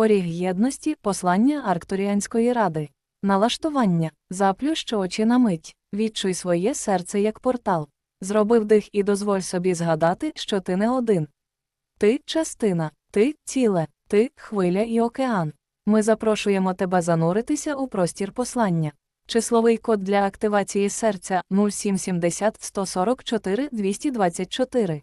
Поріг єдності, послання Арктуріанської ради. Налаштування. Заплющ очі на мить. Відчуй своє серце як портал. Зроби вдих і дозволь собі згадати, що ти не один. Ти частина, ти ціле, ти хвиля і океан. Ми запрошуємо тебе зануритися у простір послання. Числовий код для активації серця 0770 144 224.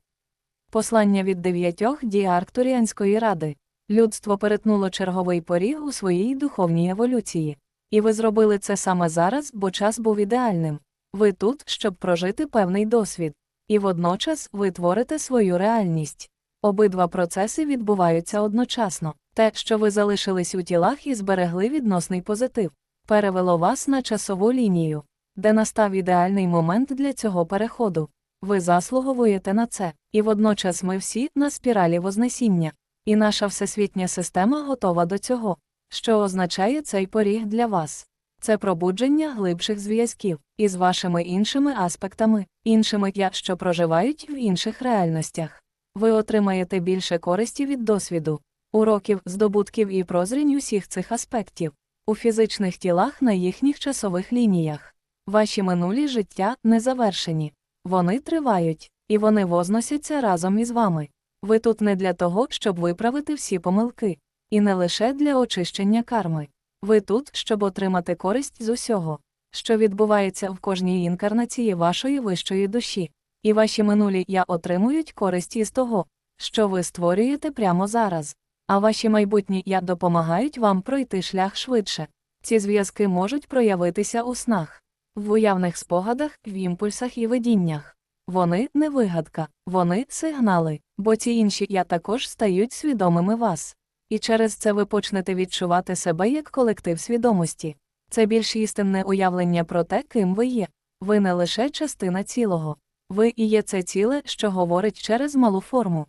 Послання від дев'ятьох дій Арктуріанської ради. Людство перетнуло черговий поріг у своїй духовній еволюції. І ви зробили це саме зараз, бо час був ідеальним. Ви тут, щоб прожити певний досвід. І водночас ви творите свою реальність. Обидва процеси відбуваються одночасно. Те, що ви залишились у тілах і зберегли відносний позитив, перевело вас на часову лінію, де настав ідеальний момент для цього переходу. Ви заслуговуєте на це, і водночас ми всі на спіралі Вознесіння, і наша всесвітня система готова до цього. Що означає цей поріг для вас? Це пробудження глибших зв'язків із вашими іншими аспектами, іншими я, що проживають в інших реальностях. Ви отримаєте більше користі від досвіду, уроків, здобутків і прозрінь усіх цих аспектів, у фізичних тілах на їхніх часових лініях. Ваші минулі життя не завершені. Вони тривають, і вони возносяться разом із вами. Ви тут не для того, щоб виправити всі помилки, і не лише для очищення карми. Ви тут, щоб отримати користь з усього, що відбувається в кожній інкарнації вашої вищої душі, і ваші минулі я отримують користь із того, що ви створюєте прямо зараз, а ваші майбутні я допомагають вам пройти шлях швидше. Ці зв'язки можуть проявитися у снах, в уявних спогадах, в імпульсах і видіннях. Вони не вигадка, вони сигнали, бо ці інші я також стають свідомими вас. І через це ви почнете відчувати себе як колектив свідомості. Це більш істинне уявлення про те, ким ви є. Ви не лише частина цілого. Ви і є це ціле, що говорить через малу форму.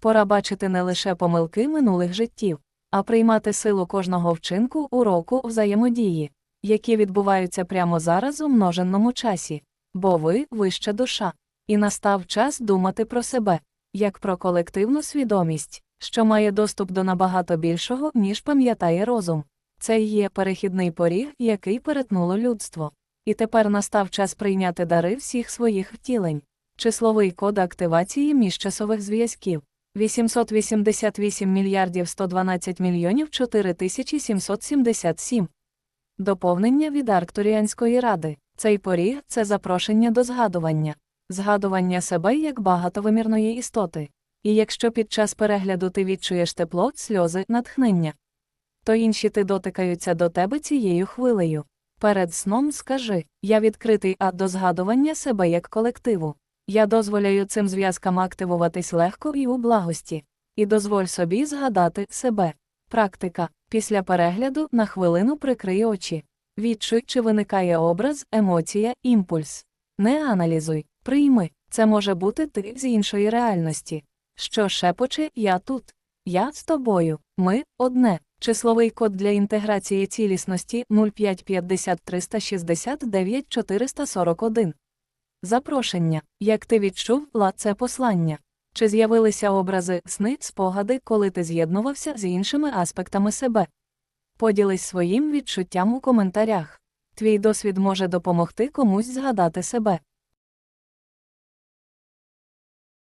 Пора бачити не лише помилки минулих життів, а приймати силу кожного вчинку, уроку, взаємодії, які відбуваються прямо зараз у множенному часі, бо ви вища душа, і настав час думати про себе, як про колективну свідомість, що має доступ до набагато більшого, ніж пам'ятає розум. Це є перехідний поріг, який перетнуло людство. І тепер настав час прийняти дари всіх своїх втілень. Числовий код активації міжчасових зв'язків 888 мільярдів 112 мільйонів 4777. Доповнення від Арктуріанської ради. Цей поріг це запрошення до згадування, згадування себе як багатовимірної істоти. І якщо під час перегляду ти відчуєш тепло, сльози, натхнення, то інші ти дотикаються до тебе цією хвилею. Перед сном скажи я відкритий а до згадування себе як колективу. Я дозволяю цим зв'язкам активуватись легко і у благості, і дозволь собі згадати себе. Практика. Після перегляду на хвилину прикрий очі. Відчуй, виникає образ, емоція, імпульс. Не аналізуй, прийми. Це може бути ти з іншої реальності. Що шепоче я тут. Я з тобою. Ми одне. Числовий код для інтеграції цілісності 0550 369 441. Запрошення. Як ти відчув ла це послання? Чи з'явилися образи, сни, спогади, коли ти з'єднувався з іншими аспектами себе? Поділись своїм відчуттям у коментарях. Твій досвід може допомогти комусь згадати себе.